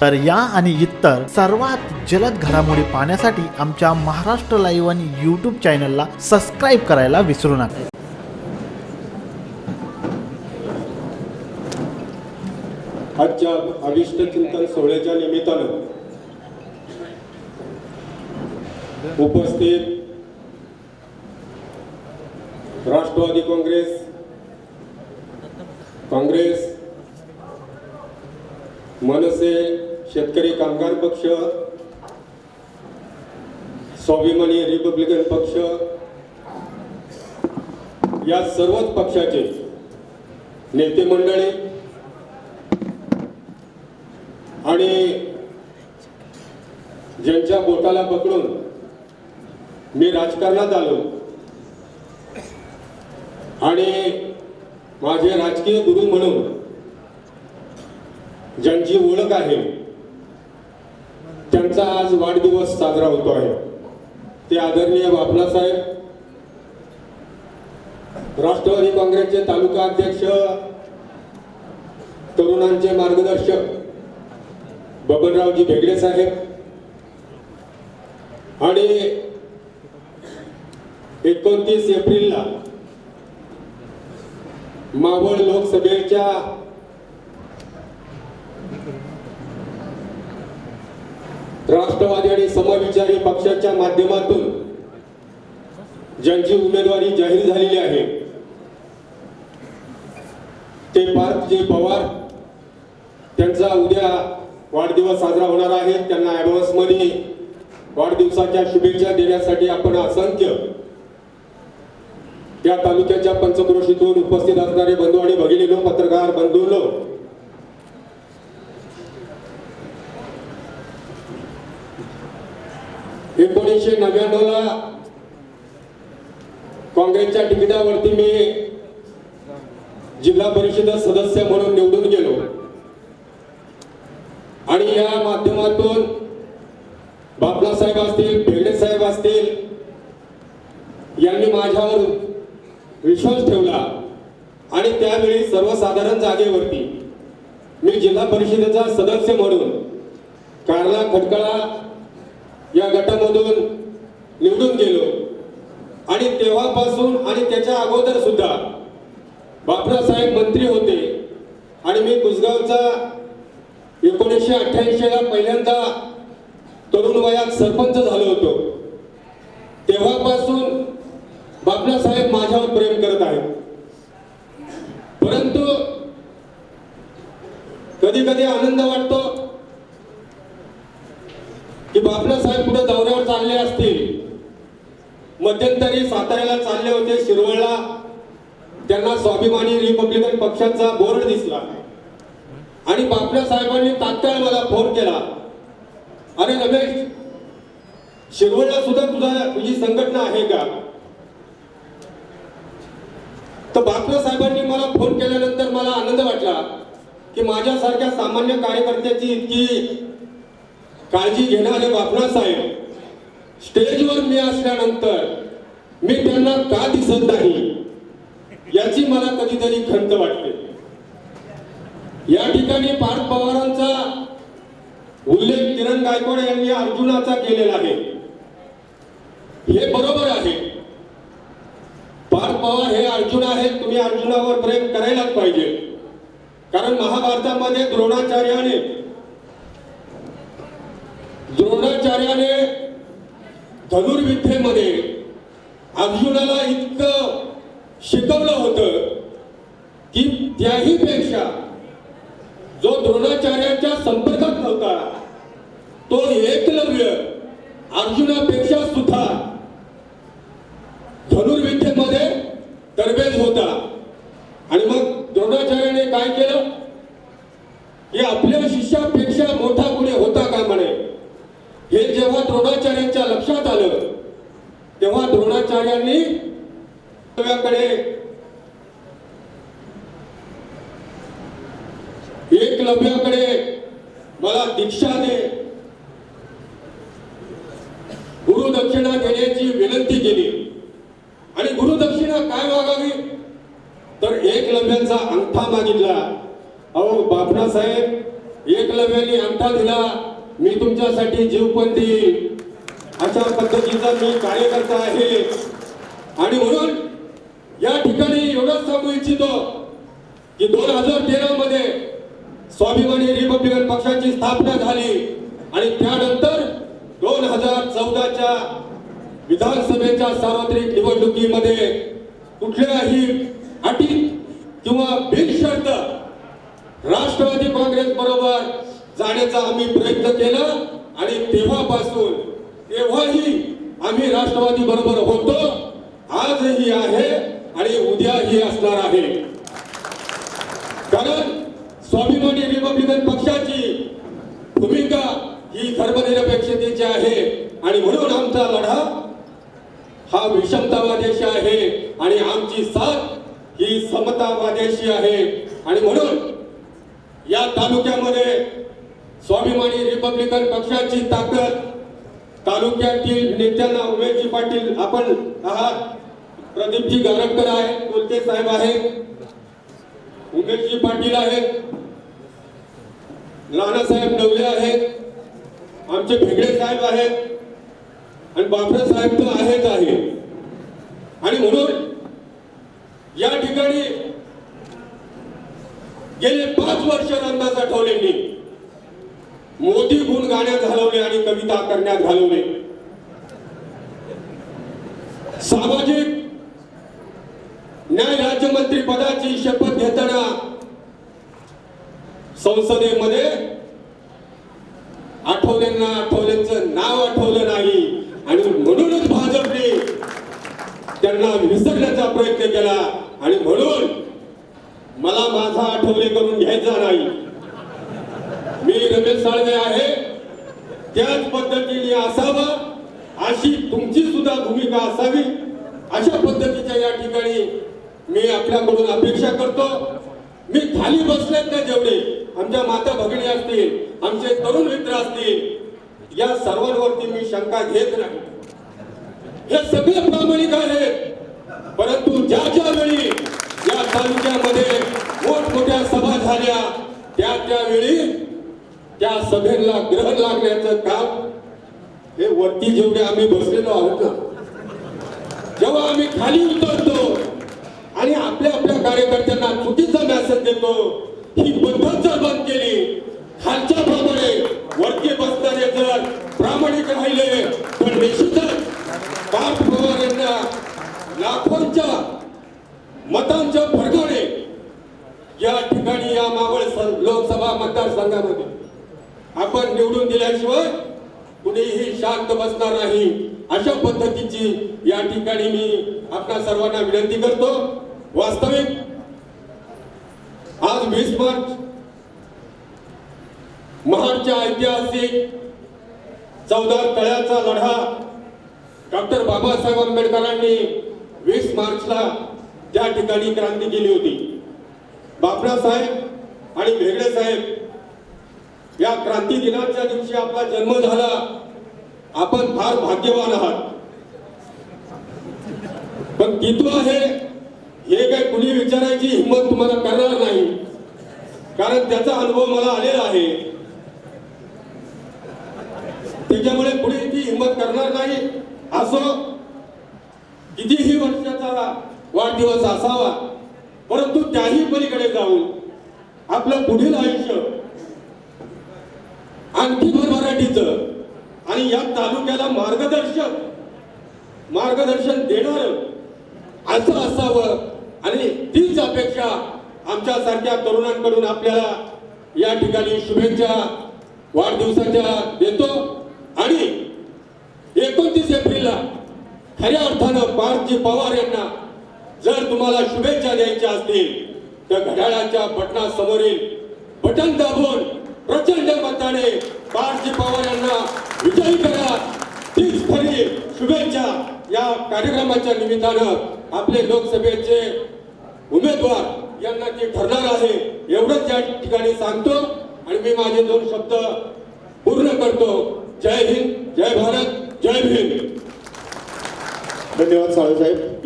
तर या आणि इतर सर्वात जलद घडामोडी पाहण्यासाठी आमच्या महाराष्ट्र लाईव्ह आणि यूट्यूब चॅनलला सबस्क्राईब करायला विसरू नका. आजच्या अभिष्ट चिंतन सोहळ्याच्या निमित्तानं उपस्थित राष्ट्रवादी काँग्रेस काँग्रेस मनसे शेतकरी कामगार पक्ष स्वाभिमानी रिपब्लिकन पक्ष या सर्वच पक्षाचे नेते मंडळी आणि ज्यांच्या बोटाला पकडून मी राजकारणात आलो आणि माझे राजकीय गुरु म्हणून ज्यांची ओळख आहे त्यांचा आज वाढदिवस साजरा होतो आहे. ते आदरणीय बापलासाहेब राष्ट्रवादी काँग्रेसचे तालुका अध्यक्ष तरुणांचे मार्गदर्शक बबनरावजी भेगडे साहेब आणि एकोणतीस एप्रिलला मावळ लोकसभेच्या राष्ट्रवादी आणि समविचारी पक्षाच्या माध्यमातून ज्यांची उमेदवारी जाहीर झालेली आहे ते पार्थजी पवार त्यांचा उद्या वाढदिवस साजरा होणार आहे. त्यांना ऍडव्हान्समध्ये वाढदिवसाच्या शुभेच्छा देण्यासाठी आपण असंख्य या तालुक्याच्या पंचक्रोशीतून उपस्थित असणारे बंधू आणि भगिनीनो पत्रकार बंधूंनो एकोणीसशे नव्याण्णवला काँग्रेसच्या तिकिटावरती मी जिल्हा परिषद सदस्य म्हणून निवडून गेलो. आणि या माध्यमातून बापला साहेब असतील भेगडे साहेब असतील यांनी माझ्यावर विश्वास ठेवला. आणि त्यावेळी सर्वसाधारण जागेवरती मी जिल्हा परिषदेचा सदस्य म्हणून कारला खटकळा या गटामधून निवडून गेलो. आणि तेव्हापासून आणि त्याच्या अगोदर सुद्धा बापरासाहेब मंत्री होते. आणि मी कुसगावचा एकोणीसशे अठ्ठ्याऐंशीला पहिल्यांदा तरुण वयात सरपंच झालो होतो. तेव्हापासून बापरासाहेब माझ्यावर प्रेम करत आहेत. परंतु कधी कधी आनंद वाटतो की बापला साहेब कुठे दौऱ्यावर चालले असतील? मध्यंतरी साताऱ्याला चालले होते शिरवळला. त्यांना स्वाभिमानी रिपब्लिकन पक्षाचा बोर्ड दिसला. आणि बापल्या साहेबांनी तात्काळ मला फोन केला. अरे रमेश शिरवळला सुद्धा तुझा तुझी संघटना आहे का? तर बापल्या साहेबांनी मला फोन केल्यानंतर मला आनंद वाटला की माझ्यासारख्या सामान्य कार्यकर्त्याची इतकी काळजी घेणारे बापना साहेब स्टेजवर मी असल्यानंतर मी त्यांना का दिसत नाही याची मला कधीतरी खंत वाटते. या ठिकाणी पार्थ पवारांचा उल्लेख किरण गायकवाड यांनी अर्जुनाचा केलेला आहे. हे बरोबर आहे. पार्थ पवार हे अर्जुन आहेत तुम्ही अर्जुनावर प्रेम करायलाच पाहिजे. कारण महाभारतामध्ये द्रोणाच्या द्रोणाचार्याने धनुर्विद्येमध्ये अर्जुनाला इतकं शिकवलं होतं की त्याही पेक्षा जो द्रोणाचार्याच्या संपर्कात नव्हता तो एकलव्य अर्जुनापेक्षा सुद्धा धनुर्विद्येमध्ये तरबेज होता आणि मग द्रोणाचार्याने काय केलं की आपल्या शिष्यापेक्षा मोठा कुणी होता का म्हणे हे जेव्हा द्रोणाचार्यांच्या लक्षात आलं तेव्हा द्रोणाचार्यांनी कडे एकलव्याकडे मला दीक्षा दे. गुरुदक्षिणा देण्याची विनंती केली. आणि गुरुदक्षिणा काय मागावी? तर एकलव्याचा अंगठा मागितला. अहो बापना साहेब एकलव्याने अंगठा दिला. मी तुमच्यासाठी जीव पण देईल अशा पद्धतीचा मी कार्यकर्ता आहे. आणि म्हणून या ठिकाणी एवढंच सांगू इच्छितो की दोन हजार तेरा मध्ये स्वाभिमानी रिपब्लिकन पक्षाची स्थापना झाली. आणि त्यानंतर दोन हजार चौदाच्या विधानसभेच्या सार्वत्रिक निवडणुकीमध्ये कुठल्याही अटी किंवा बिनशर्त राष्ट्रवादी काँग्रेस बरोबर जाण्याचा आम्ही प्रयत्न केला. आणि तेव्हापासून तेव्हाही आम्ही राष्ट्रवादी बरोबर होतो. आजही आहे आणि उद्याही असणार आहे. कारण स्वाभिमानी रिपब्लिकन पक्षाची भूमिका ही धर्मनिरपेक्षतेची आहे. आणि म्हणून आमचा लढा हा विषमतावाद्याशी आहे आणि आमची साथ ही समतावाद्याशी आहे. आणि म्हणून या तालुक्यामध्ये स्वाभिमानी रिपब्लिकन पक्षाची ताकद तालुक्यातील नेत्यांना उमेशजी पाटील आपण आहात. प्रदीपजी गारटकर आहेत कोलते साहेब आहेत. उमेशजी पाटील आहेत. नानासाहेब नवले आहेत. आमचे भेगडे साहेब आहेत. आणि बापरे साहेब तर आहेच आहे. आणि म्हणून या ठिकाणी गेले पाच वर्ष रामदास आठवलेंनी मोदी गुण गाण्यात घालवले आणि कविता करण्यात घालवले सामाजिक न्याय राज्यमंत्री पदाची शपथ घेताना संसदेमध्ये आठवलेंना आठवलेंचं नाव आठवलं नाही. आणि म्हणूनच भाजपने त्यांना विसरण्याचा प्रयत्न केला आणि म्हणून मला माझा आठवले करून घ्यायचा नाही मी रमेश साळवे आहे त्याच पद्धतीने असावं अशी तुमची सुद्धा भूमिका असावी. अशा पद्धतीच्या या ठिकाणी मी आपल्याकडून अपेक्षा करतो. मी खाली बसलेत ना जेवढे आमच्या माता भगिनी असतील आमचे तरुण मित्र असतील या सर्वांवरती मी शंका घेत नाही. हे सगळे प्रामाणिक आहेत. परंतु ज्या ज्या वेळी या तालुक्यामध्ये मोठमोठ्या सभा झाल्या त्या त्यावेळी त्या सभेला ग्रहण लागण्याचं काम हे वरती जेवढे आम्ही बसलेलो आहोत ना जेव्हा आम्ही खाली उतरतो आणि आपल्या आपल्या कार्यकर्त्यांना चुकीचा मॅसेज देतो ही पद्धत जर बंद केली खालच्या प्रमाणे वरती बसणारे जर प्रामाणिक राहिले तर निश्चितच पार्थ पवार यांना लाखोंच्या मतांच्या फरकाने या ठिकाणी या मावळ लोकसभा मतदारसंघामध्ये आपण निवडून दिल्याशिवाय कुणीही शांत बसणार नाही. अशा पद्धतीची या ठिकाणी मी आपल्या सर्वांना विनंती करतो. वास्तविक आज वीस मार्च महाडच्या ऐतिहासिक चौदार तळ्याचा लढा डॉक्टर बाबासाहेब आंबेडकरांनी वीस मार्चला त्या ठिकाणी क्रांती केली होती. बापरासाहेब आणि भेगडे साहेब या क्रांती दिनाच्या दिवशी आपला जन्म झाला. आपण फार भाग्यवान आहात. पण किती आहे हे काय कुणी विचारायची हिंमत तुम्हाला करणार नाही. कारण त्याचा अनुभव मला आलेला आहे. त्याच्यामुळे कुणी ती हिंमत करणार नाही. असो कितीही वर्षाचा वाढदिवस असावा परंतु त्याही पलीकडे जाऊन आपलं पुढील आयुष्य आणखी भरभराटीचं आणि या तालुक्याला मार्गदर्शक मार्गदर्शन देणार असं असावं. आणि तीच अपेक्षा आमच्यासारख्या तरुणांकडून आपल्याला या ठिकाणी शुभेच्छा वाढदिवसाच्या देतो. आणि एकोणतीस एप्रिलला खऱ्या अर्थानं पार्थजी पवार यांना जर तुम्हाला शुभेच्छा द्यायच्या असतील तर घड्याळाच्या बटनासमोरील बटन दाबून प्रचंड मताने बाळजी पवार यांना विजयी करा तीच खरी शुभेच्छा. या कार्यक्रमाच्या निमित्तानं आपले लोकसभेचे उमेदवार यांना ते ठरणार आहे एवढंच या ठिकाणी सांगतो. आणि मी माझे दोन शब्द पूर्ण करतो. जय हिंद जय भारत जय भीम. धन्यवाद साळेसाहेब